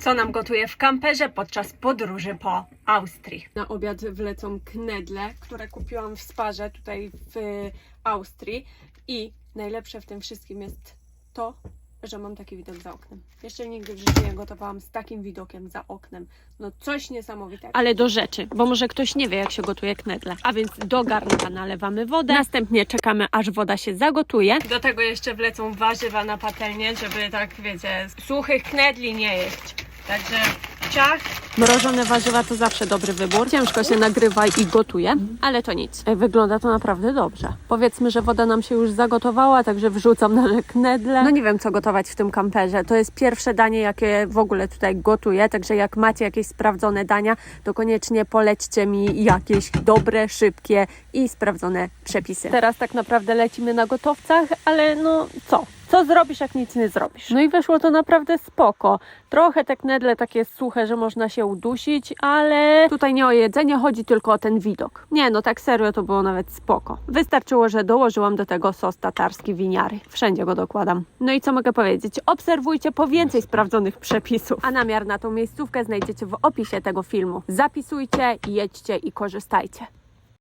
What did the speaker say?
co nam gotuje w kamperze podczas podróży po Austrii. Na obiad wlecą knedle, które kupiłam w Sparze tutaj w Austrii i najlepsze w tym wszystkim jest to, że mam taki widok za oknem. Jeszcze nigdy w życiu nie gotowałam z takim widokiem za oknem. No coś niesamowitego. Ale do rzeczy, bo może ktoś nie wie, jak się gotuje knedle. A więc do garnka nalewamy wodę, następnie czekamy, aż woda się zagotuje. Do tego jeszcze wlecą warzywa na patelnię, żeby tak, wiecie, suchych knedli nie jeść. Także ciach, Mrożone warzywa to zawsze dobry wybór. Ciężko się nagrywa i gotuje, ale to nic. E, Wygląda to naprawdę dobrze. Powiedzmy, że woda nam się już zagotowała, także wrzucam nasze knedle. No nie wiem, co gotować w tym kamperze. To jest pierwsze danie, jakie w ogóle tutaj gotuję, także jak macie jakieś sprawdzone dania, to koniecznie polećcie mi jakieś dobre, szybkie i sprawdzone przepisy. Teraz tak naprawdę lecimy na gotowcach, ale no co? Co zrobisz, jak nic nie zrobisz? No i wyszło to naprawdę spoko. Trochę te knedle takie suche, że można się udusić, ale tutaj nie o jedzenie, chodzi tylko o ten widok. Nie, no tak serio to było nawet spoko. Wystarczyło, że dołożyłam do tego sos tatarski winiary. Wszędzie go dokładam. No i co mogę powiedzieć? Obserwujcie po więcej sprawdzonych przepisów. A namiar na tą miejscówkę znajdziecie w opisie tego filmu. Zapisujcie, jedźcie i korzystajcie.